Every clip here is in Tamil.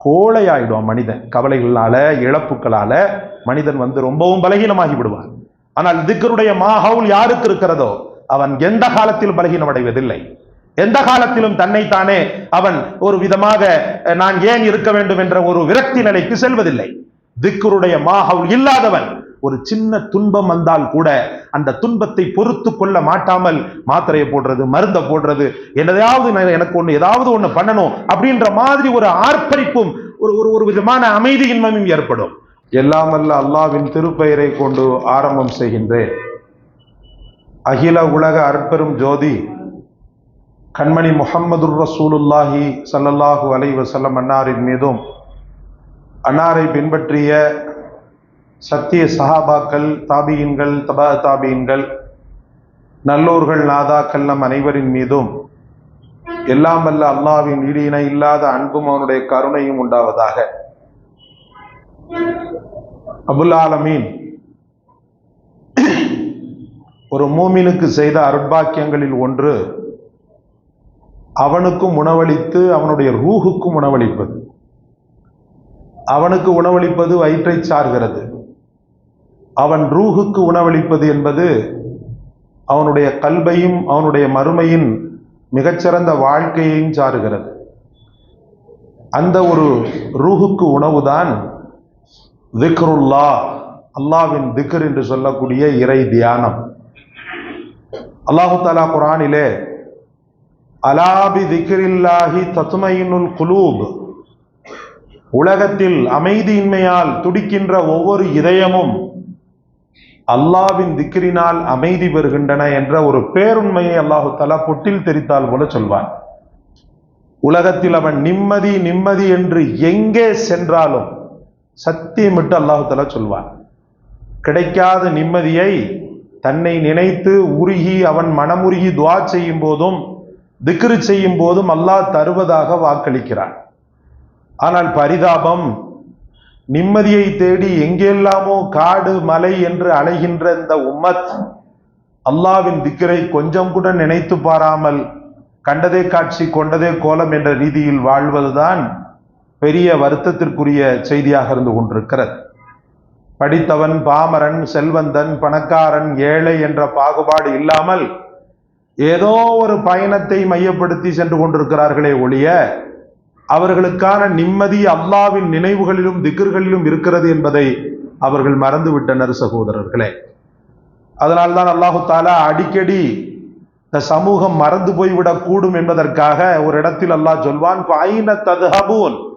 கோழையாயிடுவான் மனிதன். கவலைகளால இழப்புகளால மனிதன் வந்து ரொம்பவும் பலகீனமாகி விடுவான் ஆனால் திக்கருடைய மாஹவுல் யாருக்கு இருக்கிறதோ அவன் எந்த காலத்திலும் பலகீனம் அடைவதில்லை எந்த காலத்திலும் தன்னைத்தானே அவன் ஒரு விதமாக நான் ஏன் இருக்க வேண்டும் என்ற ஒரு விரக்தி நிலைக்கு செல்வதில்லை. திக்குருடைய மாஹவுல் இல்லாதவன் ஒரு சின்ன துன்பம் வந்தால் கூட அந்த துன்பத்தை பொறுத்து கொள்ள மாட்டாமல் மாத்திரையை போடுறது மருந்தை போடுறது என்னதையாவது எனக்கு ஒன்று ஏதாவது ஒன்று பண்ணணும் அப்படின்ற மாதிரி ஒரு ஆர்ப்பரிப்பும் ஒரு ஒரு ஒரு விதமான அமைதியின்மையும் ஏற்படும். எல்லாம் அல்ல அல்லாவின் திருப்பெயரை கொண்டு ஆரம்பம் செய்கின்றேன். அகில உலக அற்பெரும் ஜோதி கண்மணி முகம்மதுர் ரசூலுல்லாஹி சல்லல்லாஹு அலைவசல்லம் அன்னாரின் மீதும் அன்னாரை பின்பற்றிய சத்திய சஹாபாக்கள் தாபியின்கள் தபா தாபியின்கள் நல்லோர்கள் நாதாக்கள் நம் அனைவரின் மீதும் எல்லாம் வல்ல அல்லாவின் ஈடு இல்லாத அன்பும் அவனுடைய கருணையும் உண்டாவதாக. அபுல் ஆலமீன் ஒரு மூமினுக்கு செய்த அருட்பாக்கியங்களில் ஒன்று அவனுக்கும் உணவளித்து அவனுடைய ரூஹுக்கும் உணவளிப்பது. அவனுக்கு உணவளிப்பது வயிற்றை சார்கிறது. அவன் ரூஹுக்கு உணவளிப்பது என்பது அவனுடைய கல்வையும் அவனுடைய மறுமையின் மிகச்சிறந்த வாழ்க்கையையும் சாருகிறது. அந்த ஒரு ரூஹுக்கு உணவுதான் திக்ருல்லா அல்லாவின் திக்ர் என்று சொல்லக்கூடிய இறை தியானம். அல்லாஹு தாலா குரானிலே அலாபி திக்ரில்லாஹி தத்துமையினுல் குலூப் உலகத்தில் அமைதியின்மையால் துடிக்கின்ற ஒவ்வொரு இதயமும் அல்லாவின் திக்கிரினால் அமைதி பெறுகின்றன என்ற ஒரு பேருண்மையை அல்லாஹு தலா பொட்டில் தெரித்தால் போல சொல்வான். உலகத்தில் அவன் நிம்மதி நிம்மதி என்று எங்கே சென்றாலும் சத்தியமிட்டு அல்லாஹு தலா சொல்வான். கிடைக்காத நிம்மதியை தன்னை நினைத்து உருகி அவன் மனமுருகி துவா செய்யும் போதும் திக்ரு செய்யும் போதும் அல்லாஹ் தருவதாக வாக்களிக்கிறான். ஆனால் பரிதாபம் நிம்மதியை தேடி எங்கெல்லாமோ காடு மலை என்று அலைகின்ற இந்த உம்மத் அல்லாவின் திக்கரை கொஞ்சம் கூட நினைத்து பாராமல் கண்டதே காட்சி கொண்டதே கோலம் என்ற ரீதியில் வாழ்வதுதான் பெரிய வருத்தத்திற்குரிய செய்தியாக இருந்து கொண்டிருக்கிறது. படித்தவன் பாமரன் செல்வந்தன் பணக்காரன் ஏழை என்ற பாகுபாடு இல்லாமல் ஏதோ ஒரு பயணத்தை மையப்படுத்தி சென்று கொண்டிருக்கிறார்களே ஒழிய அவர்களுக்கான நிம்மதி அல்லாவின் நினைவுகளிலும் திக்கர்களிலும் இருக்கிறது என்பதை அவர்கள் மறந்துவிட்டனர் சகோதரர்களே. அதனால்தான் அல்லாஹு தாலா அடிக்கடி இந்த சமூகம் மறந்து போய்விடக் கூடும் என்பதற்காக ஒரு இடத்தில் அல்லாஹ் சொல்வான் பைன ததுஹபூன்.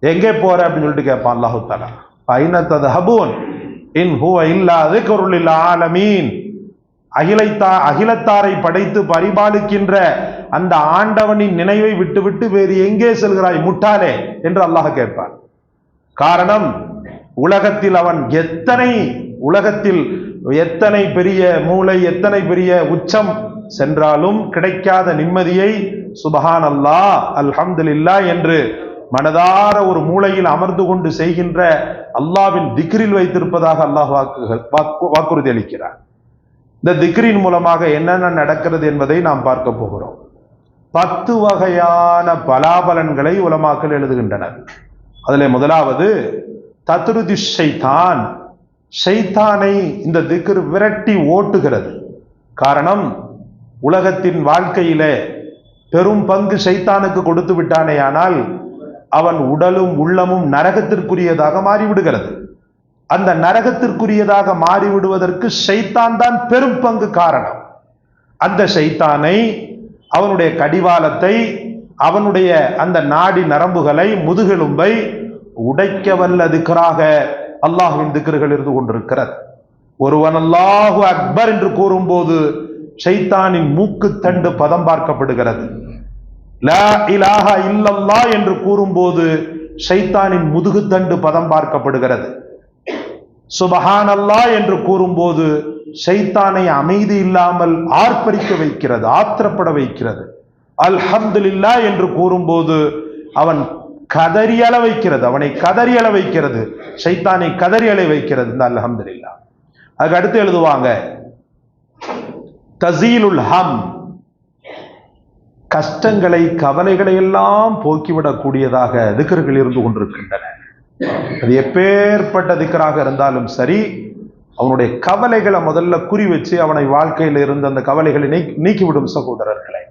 எங்கே போற? அப்படின்னு சொல்லிட்டு கேட்பான் அல்லாஹு தாலா. பைன ததுஹபூன். இன் ஹூ இல்லா திக்ருல் ஆலமீன். அகிலைத்தா அகிலத்தாரை படைத்து பரிபாலிக்கின்ற அந்த ஆண்டவனின் நினைவை விட்டுவிட்டு வேறு எங்கே செல்கிறாய் முட்டாளே என்று அல்லாஹ் கேட்பான். காரணம் உலகத்தில் அவன் எத்தனை உலகத்தில் எத்தனை பெரிய மூளை எத்தனை பெரிய உச்சம் சென்றாலும் கிடைக்காத நிம்மதியை சுபஹான் அல்லாஹ் அல்ஹம்துலில்லா என்று மனதார ஒரு மூளையில் அமர்ந்து கொண்டு செய்கின்ற அல்லாவின் திக்ரில் வைத்திருப்பதாக அல்லாஹ் வாக்குகள் வாக்கு வாக்குறுதி அளிக்கிறார் இந்த திக்ரின் மூலமாக என்னென்ன நடக்கிறது என்பதை நாம் பார்க்க போகிறோம். பத்து வகையான பலாபலன்களை உலமாக்கள் எழுதுகின்றனர். அதில் முதலாவது தத்ருதி ஷைத்தான் ஷைத்தானை இந்த திக்ர் விரட்டி ஓட்டுகிறது. காரணம் உலகத்தின் வாழ்க்கையிலே பெரும் பங்கு ஷைத்தானுக்கு கொடுத்து விட்டானேயானால் அவன் உடலும் உள்ளமும் நரகத்திற்குரியதாக மாறிவிடுகிறது. அந்த நரகத்திற்குரியதாக மாறிவிடுவதற்கு ஷைத்தான் தான் பெரும் பங்கு காரணம். அந்த ஷைத்தானை அவனுடைய கடிவாளத்தை அவனுடைய அந்த நாடி நரம்புகளை முதுகெலும்பை உடைக்க வல்ல திக்கராக அல்லாஹுவின் திக்கர்கள் இருந்து கொண்டிருக்கிறது. ஒருவன் அல்லாஹு அக்பர் என்று கூறும்போது ஷைத்தானின் மூக்கு தண்டு பதம் பார்க்கப்படுகிறது. லா இலாஹா இல்லல்லா என்று கூறும்போது ஷைத்தானின் முதுகுத்தண்டு பதம் பார்க்கப்படுகிறது. சுபஹான் அல்லா என்று கூறும்போது ஷைத்தானை அமைதி இல்லாமல் ஆர்ப்பரிக்க வைக்கிறது ஆத்திரப்பட வைக்கிறது. அல்ஹம்துலில்லா என்று கூறும்போது அவன் கதறியள வைக்கிறது அவனை கதறியள வைக்கிறது ஷைத்தானை அலை வைக்கிறது. இந்த அல்ஹம்துலில்லா அதுக்கு அடுத்து எழுதுவாங்க தசீலுல் ஹம் கஷ்டங்களை கவலைகளை எல்லாம் போக்கிவிடக்கூடியதாக திக்கர்கள் இருந்து கொண்டிருக்கின்றன அது எப்பேற்பட்ட திக்கராக இருந்தாலும் சரி அவனுடைய கவலைகளை முதல்ல குறி வச்சு அவனை வாழ்க்கையில் இருந்து அந்த கவலைகளை நீக்கி நீக்கிவிடும் சகோதரர்களை.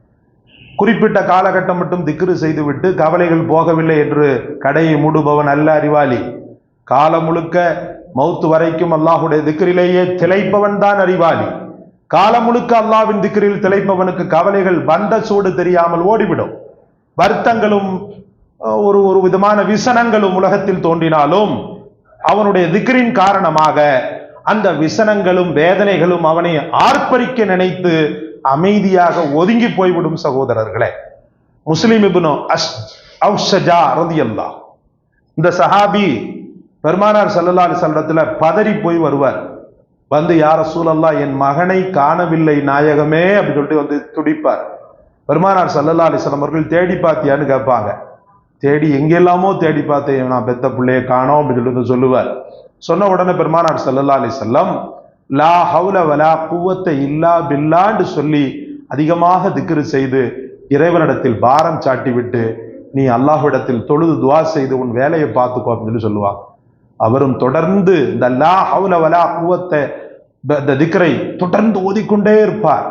குறிப்பிட்ட காலகட்டம் மட்டும் திக்ரு செய்துவிட்டு கவலைகள் போகவில்லை என்று கடையை மூடுபவன் அல்ல அறிவாளி. காலம் முழுக்க மௌத்து வரைக்கும் அல்லாஹுடைய திக்ரிலேயே திளைப்பவன் தான் அறிவாளி. காலம் முழுக்க அல்லாவின் திக்ரில் திளைப்பவனுக்கு கவலைகள் வந்த சூடு தெரியாமல் ஓடிவிடும். வருத்தங்களும் ஒரு ஒரு விதமான விசனங்களும் உலகத்தில் தோன்றினாலும் அவனுடைய திக்ரின் காரணமாக அந்த விசனங்களும் வேதனைகளும் அவனை ஆர்ப்பரிக்க நினைத்து அமைதியாக ஒதுங்கி போய்விடும் சகோதரர்களே. முஸ்லிம் இப்னு அஷ் அவுஷஜா ரதியல்லாஹ். இந்த சஹாபி பெருமானார் சல்லல்லா சல்லத்தில் பதறி போய் வருவார். வந்து யார சூழல்லா என் மகனை காணவில்லை நாயகமே அப்படின்னு சொல்லிட்டு வந்து துடிப்பார். பெருமானார் சல்லல்லா அலைஹி அவர்கள் தேடி பார்த்தியான்னு கேட்பாங்க. தேடி எங்கெல்லாமோ தேடி பார்த்தேன் நான் பெத்த பிள்ளைய காணோம் அப்படின்னு சொல்லிட்டு சொல்லுவார். சொன்ன உடனே பெருமானார் சல்லல்லா அலி செல்லம் லா ஹவுல வலா குவத்தை இல்லா பில்லான்னு சொல்லி அதிகமாக திக்ரு செய்து இறைவனிடத்தில் பாரம் சாட்டி விட்டு நீ அல்லாஹ்விடத்தில் தொழுது துவா செய்து உன் வேலையை பார்த்துக்கோ அப்படின்னு சொல்லி சொல்லுவாங்க. அவரும் தொடர்ந்து இந்த லா ஹவுல வலா குவத்தை இந்த திக்ரை தொடர்ந்து ஓதிக்கொண்டே இருப்பார்.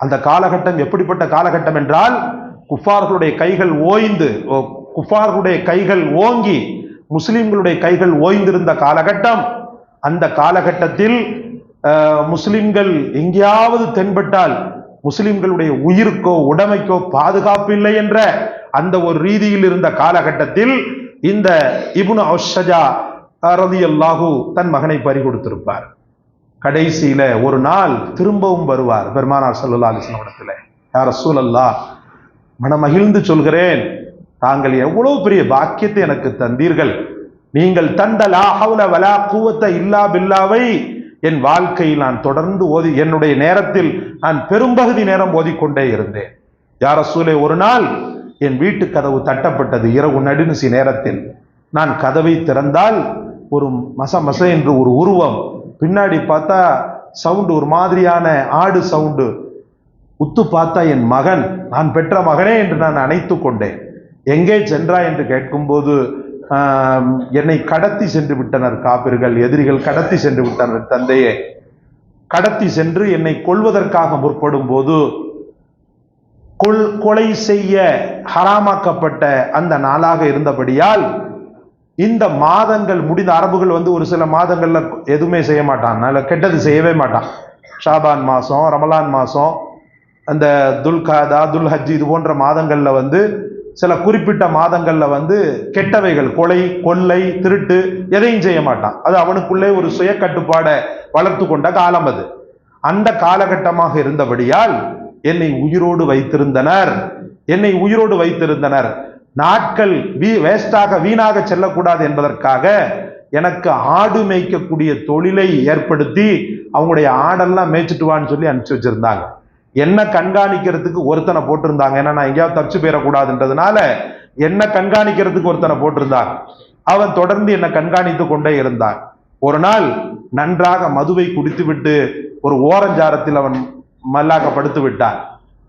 அந்த காலகட்டம் எப்படிப்பட்ட காலகட்டம் என்றால் குஃபார்களுடைய கைகள் ஓய்ந்து ஓ, குஃபார்களுடைய கைகள் ஓங்கி முஸ்லிம்களுடைய கைகள் ஓய்ந்திருந்த காலகட்டம். அந்த காலகட்டத்தில் முஸ்லிம்கள் எங்கேயாவது தென்பட்டால் முஸ்லிம்களுடைய உயிருக்கோ உடமைக்கோ பாதுகாப்பு இல்லை என்ற அந்த ஒரு ரீதியில் இருந்த காலகட்டத்தில் இந்த இப்னு அஷ்ஷஜா அல்லாஹூ தன் மகனை பறி கொடுத்திருப்பார். கடைசியில ஒரு நாள் திரும்பவும் வருவார் பெருமானார் சல்லா அலைஹி இடத்துல யார் சூழல்லா மனமகிழ்ந்து சொல்கிறேன் தாங்கள் எவ்வளவு பெரிய பாக்கியத்தை எனக்கு தந்தீர்கள். நீங்கள் தந்த லாஹவுல வலா குவத்த இல்லா பில்லாவை என் வாழ்க்கையில் நான் தொடர்ந்து ஓதி என்னுடைய நேரத்தில் நான் பெரும்பகுதி நேரம் ஓதிக்கொண்டே இருந்தேன். யார ரசூலே ஒரு நாள் என் வீட்டு கதவு தட்டப்பட்டது. இரவு நடுநிசி நேரத்தில் நான் கதவை திறந்தால் ஒரு மச மச என்று ஒரு உருவம் பின்னாடி பார்த்தா சவுண்டு ஒரு மாதிரியான ஆடு சவுண்டு. உத்து பார்த்தா என் மகன் நான் பெற்ற மகனே என்று நான் அணைத்து கொண்டேன். எங்கே சென்றா என்று கேட்கும்போது என்னை கடத்தி சென்று விட்டனர் காப்பிர்கள் எதிரிகள் கடத்தி சென்று விட்டனர் தந்தையே. கடத்தி சென்று என்னை கொள்வதற்காக முற்படும் போது கொல் கொலை செய்ய ஹராமாக்கப்பட்ட அந்த நாளாக இருந்தபடியால் இந்த மாதங்கள் முடிந்த அரபுகள் வந்து ஒரு சில மாதங்கள்ல எதுவுமே செய்ய மாட்டான். நல்ல கெட்டது செய்யவே மாட்டான். ஷாபான் மாசம் ரமலான் மாசம் அந்த துல்காதா துல்ஹஜ் இது போன்ற மாதங்கள்ல வந்து சில குறிப்பிட்ட மாதங்களில் வந்து கெட்டவைகள் கொலை கொள்ளை திருட்டு எதையும் செய்ய மாட்டான். அது அவனுக்குள்ளே ஒரு சுய கட்டுப்பாடை வளர்த்து கொண்ட காலம் அது. அந்த காலகட்டமாக இருந்தபடியால் என்னை உயிரோடு வைத்திருந்தனர். என்னை உயிரோடு வைத்திருந்தனர். நாட்கள் வீ வேஸ்டாக வீணாக செல்லக்கூடாது என்பதற்காக எனக்கு ஆடு மேய்க்கக்கூடிய தொழிலை ஏற்படுத்தி அவங்களுடைய ஆடெல்லாம் மேய்ச்சிட்டு வான்னு சொல்லி அனுப்பிச்சு வச்சிருந்தாங்க. என்ன கண்காணிக்கிறதுக்கு ஒருத்தனை போட்டிருந்தாங்க? ஏன்னா நான் எங்கேயாவது தப்பிச்சு போயிடக்கூடாதுன்றதுனால என்ன கண்காணிக்கிறதுக்கு ஒருத்தனை போட்டிருந்தாங்க அவன் தொடர்ந்து என்னை கண்காணித்து கொண்டே இருந்தான். ஒரு நாள் நன்றாக மதுவை குடித்துவிட்டு ஒரு ஓரஞ்சாரத்தில் அவன் மல்லாக படுத்து விட்டான்.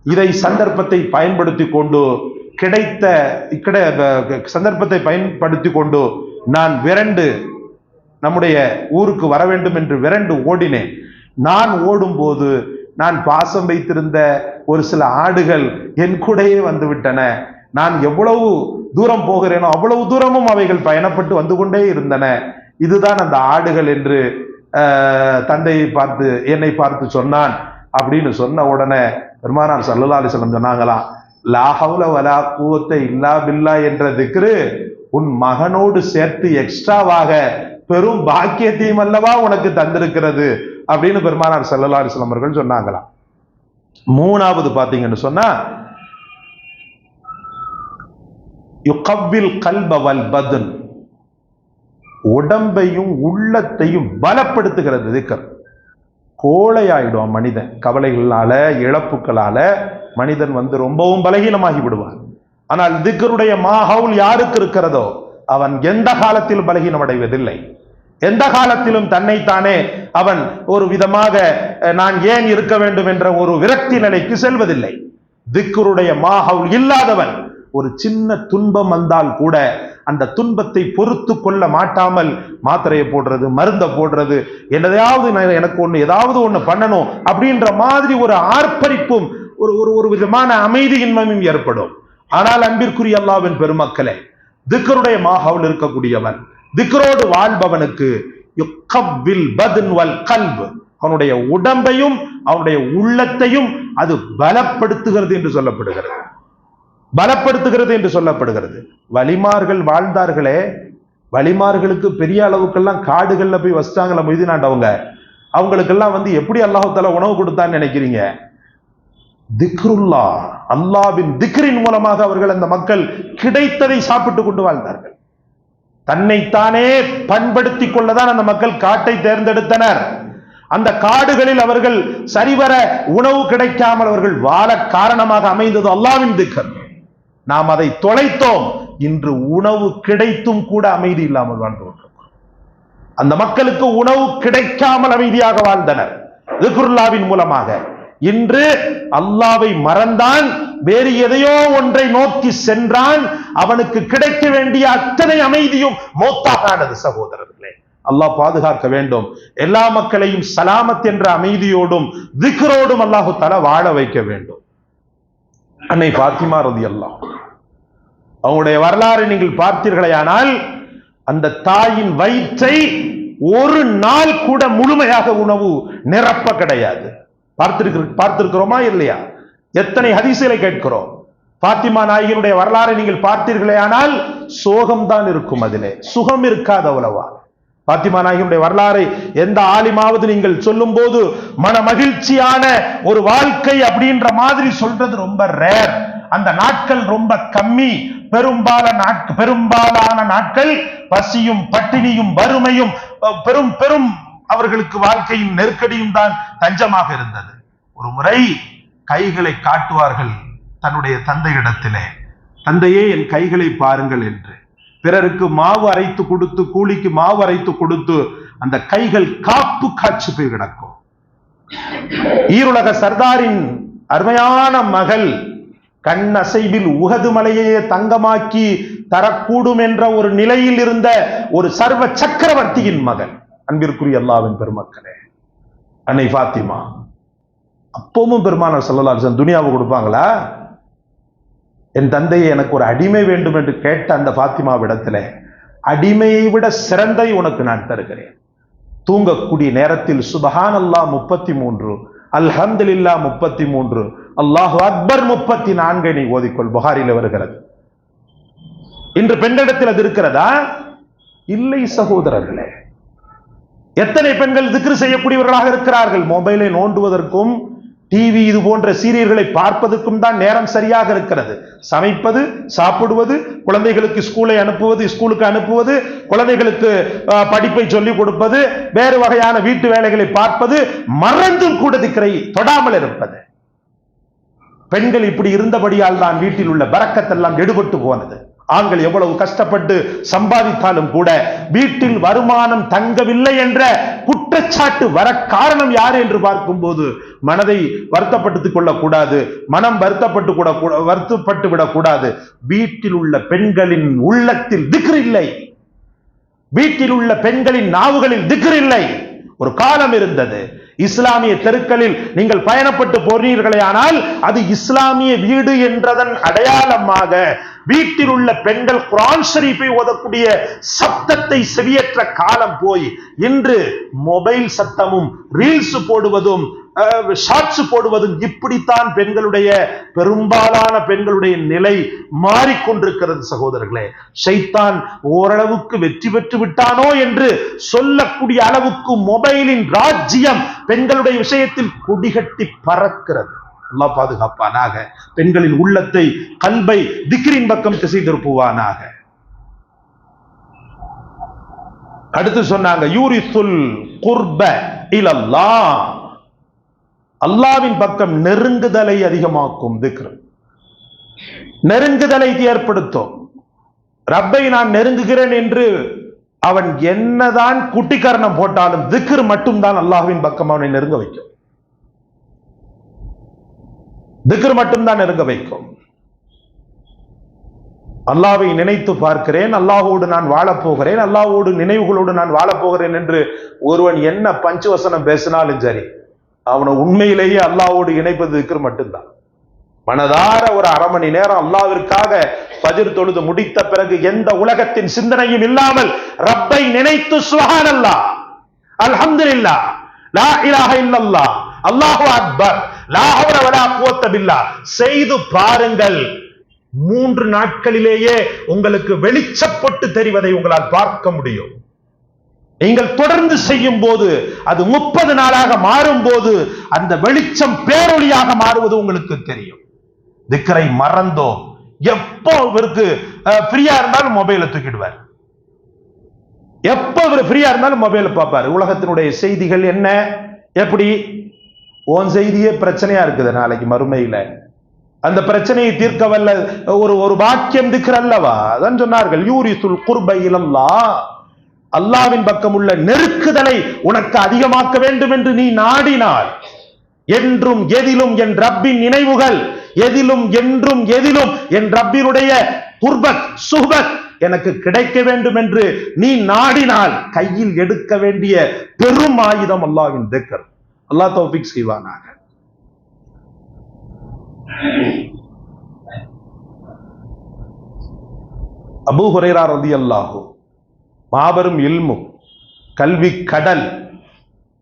இதை சந்தர்ப்பத்தை பயன்படுத்தி கொண்டு கிடைத்த கிடை சந்தர்ப்பத்தை பயன்படுத்தி கொண்டு நான் விரண்டு நம்முடைய ஊருக்கு வர வேண்டும் என்று விரண்டு ஓடினேன். நான் ஓடும்போது நான் பாசம் வைத்திருந்த ஒரு சில ஆடுகள் என் கூடயே வந்து விட்டன நான் எவ்வளவு தூரம் போகிறேனோ அவ்வளவு தூரமும் அவைகள் பயணப்பட்டு வந்து கொண்டே இருந்தன. இதுதான் அந்த ஆடுகள் என்று தந்தையை பார்த்து என்னை பார்த்து சொன்னான். அப்படின்னு சொன்ன உடனே பெருமானார் சல்லல்லா அலிஸ்லம் சொன்னாங்களாம் லாஹவுல வலா கூவத்தை இல்லா பில்லா என்ற திக்ரு உன் மகனோடு சேர்த்து எக்ஸ்ட்ராவாக பெரும் பாக்கியத்தையும் அல்லவா உனக்கு தந்திருக்கிறது. அப்படின்னு பெருமானார் சல்லல்லா அலிஸ்லாம் அவர்கள் சொன்னாங்களாம். மூணாவது பார்த்தீங்கன்னு சொன்னா யுகவ்வில் கல்ப பதன். உடம்பையும் உள்ளத்தையும் பலப்படுத்துகிறது திக்கர். கோழையாயிடுவான் மனிதன். கவலைகளால இழப்புகளால மனிதன் வந்து ரொம்பவும் பலகீனமாகி விடுவான். ஆனால் திக்கருடைய மாஹவுல் யாருக்கு இருக்கிறதோ அவன் எந்த காலத்தில் பலகீனம் அடைவதில்லை எந்த காலத்திலும் தன்னைத்தானே அவன் ஒரு விதமாக நான் ஏன் இருக்க வேண்டும் என்ற ஒரு விரக்தி நிலைக்கு செல்வதில்லை. திக்குருடைய மாஹவுல் இல்லாதவன் ஒரு சின்ன துன்பம் வந்தால் கூட அந்த துன்பத்தை பொறுத்து கொள்ள மாட்டாமல் மாத்திரையை போடுறது மருந்தை போடுறது என்னதையாவது எனக்கு ஒன்று ஏதாவது ஒன்று பண்ணணும் அப்படின்ற மாதிரி ஒரு ஆர்ப்பரிப்பும் ஒரு ஒரு ஒரு விதமான அமைதியின்மையும் ஏற்படும். ஆனால் அன்பிற்குரிய அல்லாவின் பெருமக்களே திக்கருடைய மாஹவுல் இருக்கக்கூடியவன் திக்ரோடு வாழ்பவனுக்கு வல் அவனுடைய உடம்பையும் அவனுடைய உள்ளத்தையும் அது பலப்படுத்துகிறது என்று சொல்லப்படுகிறது. பலப்படுத்துகிறது என்று சொல்லப்படுகிறது. வலிமார்கள் வாழ்ந்தார்களே வலிமார்களுக்கு பெரிய அளவுக்கெல்லாம் காடுகள்ல போய் வசிச்சாங்களா மொய்தினாண்டவங்க. அவங்களுக்கெல்லாம் வந்து எப்படி அல்லாஹால உணவு கொடுத்தான்னு நினைக்கிறீங்க? திக்ருல்லா அல்லாவின் திக்ரின் மூலமாக அவர்கள் அந்த மக்கள் கிடைத்ததை சாப்பிட்டு கொண்டு வாழ்ந்தார்கள். தன்னைத்தானே பண்படுத்திக் கொள்ளதான் அந்த மக்கள் காட்டை தேர்ந்தெடுத்தனர். அந்த காடுகளில் அவர்கள் சரிவர உணவு கிடைக்காமல் அவர்கள் வாழ காரணமாக அமைந்தது அல்லாவின் திக்கர். நாம் அதை தொலைத்தோம். இன்று உணவு கிடைத்தும் கூட அமைதி இல்லாமல் வாழ்ந்து கொண்டிருக்கிறோம். அந்த மக்களுக்கு உணவு கிடைக்காமல் அமைதியாக வாழ்ந்தனர். திக்ருல்லாவின் மூலமாக. இன்று அல்லாவை மறந்தான் வேறு எதையோ ஒன்றை நோக்கி சென்றான். அவனுக்கு கிடைக்க வேண்டிய அத்தனை அமைதியும் மோத்தாகானது சகோதரர்களே. அல்லாஹ் பாதுகாக்க வேண்டும். எல்லா மக்களையும் சலாமத் என்ற அமைதியோடும் திக்ரோடும் அல்லாஹு தலா வாழ வைக்க வேண்டும். அன்னை பாத்திமா ரதி அல்லாஹ் அவங்களுடைய வரலாறு நீங்கள் பார்த்தீர்களேயானால் அந்த தாயின் வயிற்றை ஒரு நாள் கூட முழுமையாக உணவு நிரப்ப கிடையாது. பார்த்திருக்க பார்த்திருக்கிறோமா இல்லையா? எத்தனை ஹதீசுகளை கேட்கிறோம்? பாத்திமா நாயகனுடைய வரலாறை நீங்கள் பார்த்தீர்களே ஆனால் சோகம்தான் இருக்கும் அதிலே. சுகம் இருக்காது அவ்வளவா? பாத்திமா நாயகியுடைய வரலாறை எந்த ஆலிமாவது நீங்கள் சொல்லும் போது மன மகிழ்ச்சியான ஒரு வாழ்க்கை அப்படின்ற மாதிரி சொல்றது ரொம்ப ரேர் அந்த நாட்கள் ரொம்ப கம்மி. பெரும்பாலான பெரும்பாலான நாட்கள் பசியும் பட்டினியும் வறுமையும் பெரும் பெரும் அவர்களுக்கு வாழ்க்கையின் நெருக்கடியும் தான் தஞ்சமாக இருந்தது. ஒரு முறை கைகளை காட்டுவார்கள் தன்னுடைய தந்தையிடத்திலே. தந்தையே என் கைகளை பாருங்கள் என்று. பிறருக்கு மாவு அரைத்து கொடுத்து கூலிக்கு மாவு அரைத்து கொடுத்து அந்த கைகள் காப்பு காய்ச்சி போய் கிடக்கும். ஈருலக சர்தாரின் அருமையான மகள் கண் அசைவில் உகது மலையையே தங்கமாக்கி தரக்கூடும் என்ற ஒரு நிலையில் இருந்த ஒரு சர்வ சக்கரவர்த்தியின் மகள். அன்பிற்குரிய அல்லாவின் பெருமக்களே அன்னை ஃபாத்திமா அப்பவும் பெருமானார் சொல்லலாம் துனியாவை கொடுப்பாங்களா? என் தந்தையை எனக்கு ஒரு அடிமை வேண்டும் என்று கேட்ட அந்த பாத்திமாவிடத்துல அடிமையை விட சிறந்தை உனக்கு நான் தருகிறேன். தூங்கக்கூடிய நேரத்தில் சுபஹான் அல்லாஹ் முப்பத்தி மூன்று அல்ஹம்துலில்லா முப்பத்தி மூன்று அல்லாஹு அக்பர் முப்பத்தி நான்கை நீ ஓதிக்கொள். புகாரில் வருகிறது. இன்று பெண்களிடத்தில் அது இருக்கிறதா? இல்லை சகோதரர்களே. எத்தனை பெண்கள் திக்ரு செய்யக்கூடியவர்களாக இருக்கிறார்கள்? மொபைலை நோண்டுவதற்கும் டிவி இது போன்ற சீரியல்களை பார்ப்பதற்கும் தான் நேரம் சரியாக இருக்கிறது. சமைப்பது சாப்பிடுவது குழந்தைகளுக்கு ஸ்கூலை அனுப்புவது ஸ்கூலுக்கு அனுப்புவது குழந்தைகளுக்கு படிப்பை சொல்லிக் கொடுப்பது வேறு வகையான வீட்டு வேலைகளை பார்ப்பது மறந்தும் கூட திக்கரை தொடாமல் இருப்பது. பெண்கள் இப்படி இருந்தபடியால் தான் வீட்டில் உள்ள பறக்கத்தெல்லாம் எடுபட்டு போனது. ஆண்கள் எவ்வளவு கஷ்டப்பட்டு சம்பாதித்தாலும் கூட வீட்டில் வருமானம் தங்கவில்லை என்ற குற்றச்சாட்டு வர காரணம் யார் என்று பார்க்கும்போது மனதை வருத்தப்படுத்திக் கொள்ளக்கூடாது மனம் வருத்தப்பட்டு கூட கூட- வருத்தப்பட்டு விடக்கூடாது. வீட்டில் உள்ள பெண்களின் உள்ளத்தில் திக்ரு இல்லை. வீட்டில் உள்ள பெண்களின் நாவுகளில் திக்ரு இல்லை. ஒரு காலம் இருந்தது. இஸ்லாமிய தெருக்களில் நீங்கள் பயணப்பட்டு போறீர்களே ஆனால் அது இஸ்லாமிய வீடு என்றதன் அடையாளமாக வீட்டில் உள்ள பெண்கள் குரான் ஷரீஃபை ஓதக்கூடிய சப்தத்தை செவியற்ற காலம் போய். இன்று மொபைல் சத்தமும் ரீல்ஸ் போடுவதும் ஷார்ட்ஸ் போடுவதும் இப்படித்தான் பெண்களுடைய பெரும்பாலான பெண்களுடைய நிலை மாறிக்கொண்டிருக்கிறது சகோதரர்களே. ஷைத்தான் ஓரளவுக்கு வெற்றி பெற்று விட்டானோ என்று சொல்லக்கூடிய அளவுக்கு மொபைலின் ராஜ்யம் பெண்களுடைய விஷயத்தில் கொடிகட்டி பறக்கிறது. அல்லாஹ் பாதுகாப்பானாக. பெண்களின் உள்ளத்தை கல்பை திக்ரின் பக்கம் திசை திருப்புவானாக. அடுத்து சொன்னாங்க யூரிசுல் குர்ப இலல்லாம் அல்லாவின் பக்கம் நெருங்குதலை அதிகமாக்கும் திக்ரு. நெருங்குதலை ஏற்படுத்தும். ரப்பை நான் நெருங்குகிறேன் என்று அவன் என்னதான் குட்டிக்கரணம் போட்டாலும் திக்ரு மட்டும்தான் அல்லாஹ்வின் பக்கம் அவனை நெருங்க வைக்கும். திக்ரு மட்டும்தான் நெருங்க வைக்கும். அல்லாவை நினைத்து பார்க்கிறேன் அல்லாஹோடு நான் வாழப் போகிறேன் அல்லாஹோடு நினைவுகளோடு நான் வாழப்போகிறேன் என்று ஒருவன் என்ன பஞ்சவசனம் பேசினாலும் சரி அவனை உண்மையிலேயே அல்லாஹோடு இணைப்பது இருக்கிற மட்டும்தான். மனதார ஒரு அரை மணி நேரம் அல்லாவிற்காக பஜிர் தொழுது முடித்த பிறகு எந்த உலகத்தின் சிந்தனையும் இல்லாமல் ரப்பை நினைத்து சுஹான் அல்லா அல்ஹம்துலில்லா லா இலாக இல்லல்லா அல்லாஹு அக்பர் லா வலா குவத்த செய்து பாருங்கள். மூன்று நாட்களிலேயே உங்களுக்கு வெளிச்சப்பட்டு தெரிவதை உங்களால் பார்க்க முடியும். நீங்கள் தொடர்ந்து செய்யும் போது அது முப்பது நாளாக மாறும் போது அந்த வெளிச்சம் பேரொழியாக மாறுவது உங்களுக்கு தெரியும். திக்கரை மறந்தோம். எப்போ இவருக்கு ஃப்ரீயா இருந்தாலும் மொபைலை தூக்கிடுவார். எப்போ இவர் ஃப்ரீயா இருந்தாலும் மொபைலை பார்ப்பார். உலகத்தினுடைய செய்திகள் என்ன? எப்படி? உன் செய்தியே பிரச்சனையா இருக்குது நாளைக்கு மறுமையில. அந்த பிரச்சனையை தீர்க்க வல்ல ஒரு ஒரு வாக்கியம் திக்கிறல்லவா அதான் சொன்னார்கள் யூரிசுல் குர்பை இலல்லா அல்லாவின் பக்கம் உள்ள நெருக்குதலை உனக்கு அதிகமாக்க வேண்டும் என்று நீ நாடினாள் என்றும் எதிலும் என் ரப்பின் நினைவுகள் எதிலும் என்றும் எதிலும் என் ரப்பினுடைய குர்பத் சுஹபத் எனக்கு கிடைக்க வேண்டும் என்று நீ நாடினால் கையில் எடுக்க வேண்டிய பெரும் ஆயுதம் அல்லாவின் திக்கர் அல்லாஹ் தௌபிக் செய்வானாக. அபூ ஹுரேரா ரதி அல்லாஹு மாபெரும் இல்மு கல்வி கடல்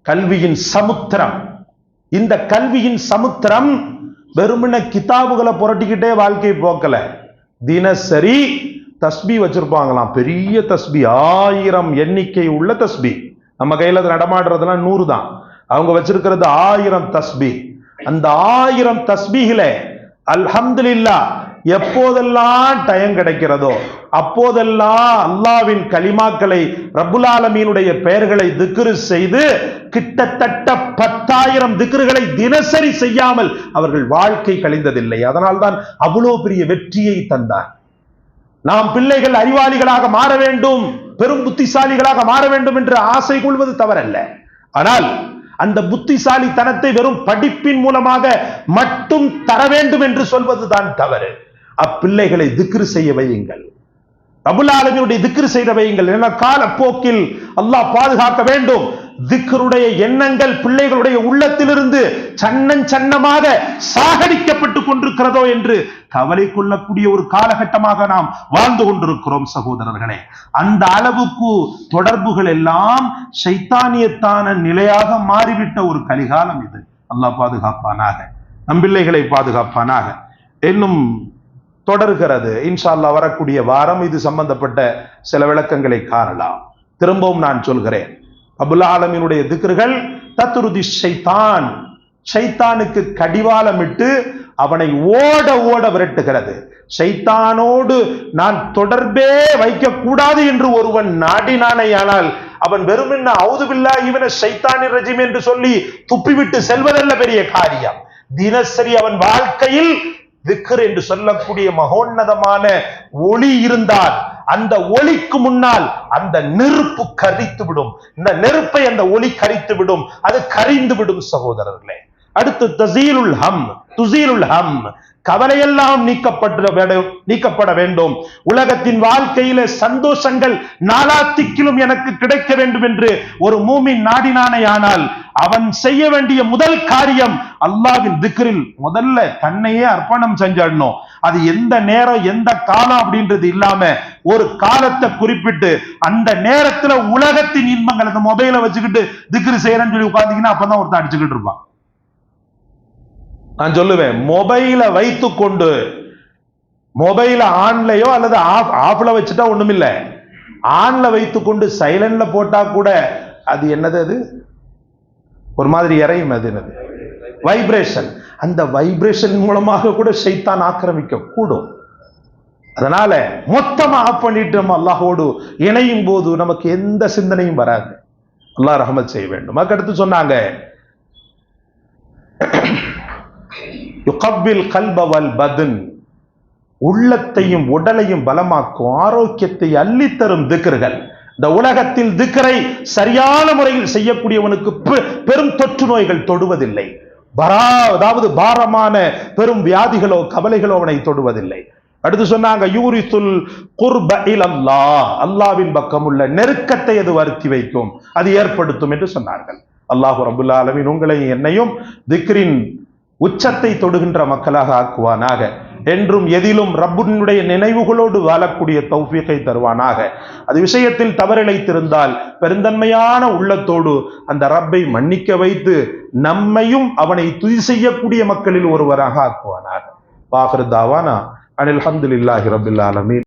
கல்வியின் சமுத்திரம். இந்த கல்வியின் சமுத்திரம் வெறுமன கிதாபுகளை புரட்டிக்கிட்டே வாழ்க்கை போக்கல. தினசரி தஸ்பி வச்சிருப்பாங்களாம். பெரிய தஸ்பி ஆயிரம் எண்ணிக்கை உள்ள தஸ்பி. நம்ம கையில அது நடமாடுறதுலாம் நூறு தான். அவங்க வச்சிருக்கிறது ஆயிரம் தஸ்பி. அந்த ஆயிரம் தஸ்பிகளை அல்ஹம்துல்லா எப்போதெல்லாம் டைம் கிடைக்கிறதோ அப்போதெல்லாம் அல்லாவின் கலிமாக்களை ரபுலாலமீனுடைய பெயர்களை திக்ரு செய்து கிட்டத்தட்ட பத்தாயிரம் திக்ருகளை தினசரி செய்யாமல் அவர்கள் வாழ்க்கை கழிந்ததில்லை. அதனால்தான் அவ்வளோ பெரிய வெற்றியை தந்தார். நாம் பிள்ளைகள் அறிவாளிகளாக மாற வேண்டும் பெரும் புத்திசாலிகளாக மாற வேண்டும் என்று ஆசை கொள்வது தவறல்ல. ஆனால் அந்த புத்திசாலித்தனத்தை வெறும் படிப்பின் மூலமாக மட்டும் தர வேண்டும் என்று சொல்வதுதான் தவறு. அப்பிள்ளைகளை திக்ரு செய்ய வையுங்கள். ரபுல்லாலமினுடைய திக்ரு செய்த வையுங்கள். என காலப்போக்கில் அல்லாஹ் பாதுகாக்க வேண்டும். திக்ருடைய எண்ணங்கள் பிள்ளைகளுடைய உள்ளத்திலிருந்து சன்னன் சன்னமாக சாகடிக்கப்பட்டு கொண்டிருக்கிறதோ என்று கவலை கொள்ளக்கூடிய ஒரு காலகட்டமாக நாம் வாழ்ந்து கொண்டிருக்கிறோம் சகோதரர்களே. அந்த அளவுக்கு தொடர்புகள் எல்லாம் சைத்தானியத்தான நிலையாக மாறிவிட்ட ஒரு கலிகாலம் இது. அல்லாஹ் பாதுகாப்பானாக. நம்பிள்ளைகளை பாதுகாப்பானாக. இன்னும் தொடர்கிறது. இன்ஷால்லா வரக்கூடிய வாரம் இது சம்பந்தப்பட்ட சில விளக்கங்களை காணலாம். திரும்பவும் நான் சொல்கிறேன். அபுல் ஆலமினுடைய திக்ருகள் தத்துருதி ஷைத்தான். ஷைத்தானுக்கு கடிவாளமிட்டு அவனை ஓட ஓட விரட்டுகிறது. ஷைத்தானோடு நான் தொடர்பே வைக்க கூடாது என்று ஒருவன் நாடினானேயானால் அவன் வெறுமென்ன அவுதுபில்லா இவன சைத்தானி ரஜிம் என்று சொல்லி துப்பிவிட்டு செல்வதல்ல பெரிய காரியம். தினசரி அவன் வாழ்க்கையில் திக்கர் என்று சொல்லக்கூடிய மகோன்னதமான ஒளி இருந்தால் அந்த ஒளிக்கு முன்னால் அந்த நெருப்பு கரித்து விடும் இந்த நெருப்பை அந்த ஒளி கரித்து விடும் அது கரிந்து விடும் சகோதரர்களே. அடுத்து தசீலுல் ஹம் துசீருல் ஹம். கவலையெல்லாம் நீக்கப்பட்ட வேண்டும் நீக்கப்பட வேண்டும். உலகத்தின் வாழ்க்கையில சந்தோஷங்கள் நாலாத்திக்கிலும் எனக்கு கிடைக்க வேண்டும் என்று ஒரு மூமின் நாடினானேயானால் அவன் செய்ய வேண்டிய முதல் காரியம் அல்லாவின் திக்ரில் முதல்ல தன்னையே அர்ப்பணம் செஞ்சிடணும். அது எந்த நேரம் எந்த காலம் அப்படின்றது இல்லாம ஒரு காலத்தை குறிப்பிட்டு அந்த நேரத்துல உலகத்தின் இன்பங்கள் அந்த மொபைலை வச்சுக்கிட்டு திக்ரு செய்யறேன்னு சொல்லி உட்காந்தீங்கன்னா அப்பதான் ஒருத்தன் அடிச்சுக்கிட்டு இருப்பான். நான் சொல்லுவேன் மொபைலை வைத்து கொண்டு மொபைல ஆன்லயோ அல்லது ஆஃப் ஆஃப்ல வச்சுட்டா ஒண்ணுமில்ல. ஆன்ல வைத்துக்கொண்டு சைலண்ட்ல போட்டா கூட அது என்னது அது? ஒரு மாதிரி இறையும் அது என்னது? வைப்ரேஷன் அந்த வைப்ரேஷன் மூலமாக கூட சைத்தான் ஆக்கிரமிக்க கூடும். அதனால மொத்தமா ஆஃப் பண்ணிட்டு நம்ம அல்லாஹோடு இணையும் போது நமக்கு எந்த சிந்தனையும் வராது. அல்லாஹ் ரஹமத் செய்ய வேண்டும். அதுக்கடுத்து சொன்னாங்க யுகப்பில் கல்பவல் பதுன். உள்ளத்தையும் உடலையும் பலமாக்கும் ஆரோக்கியத்தை அள்ளித்தரும் திக்கர்கள் இந்த உலகத்தில் திக்கரை சரியான முறையில் செய்யக்கூடியவனுக்கு பெரும் தொற்று நோய்கள் தொடுவதில்லை. பரா அதாவது பாரமான பெரும் வியாதிகளோ கவலைகளோ அவனை தொடுவதில்லை. அடுத்து சொன்னாங்க யூரிசுல் குர்ப இலல்லாஹ் அல்லாவின் பக்கம் உள்ள நெருக்கத்தை அது வருத்தி வைக்கும் அது ஏற்படுத்தும் என்று சொன்னார்கள். அல்லாஹு ரபுல்லா அலமின் உங்களை என்னையும் திக்ரின் உச்சத்தை தொடுகின்ற மக்களாக ஆக்குவானாக. என்றும் எதிலும் ரப்புனுடைய நினைவுகளோடு வாழக்கூடிய தௌஃபீகை தருவானாக. அது விஷயத்தில் தவறிழைத்திருந்தால் பெருந்தன்மையான உள்ளத்தோடு அந்த ரப்பை மன்னிக்க வைத்து நம்மையும் அவனை துதி செய்யக்கூடிய மக்களில் ஒருவராக ஆக்குவானாக. பாகர் தாவானா. அனில் அஹமதுல்லாஹி ரபில் ஆலமீன்.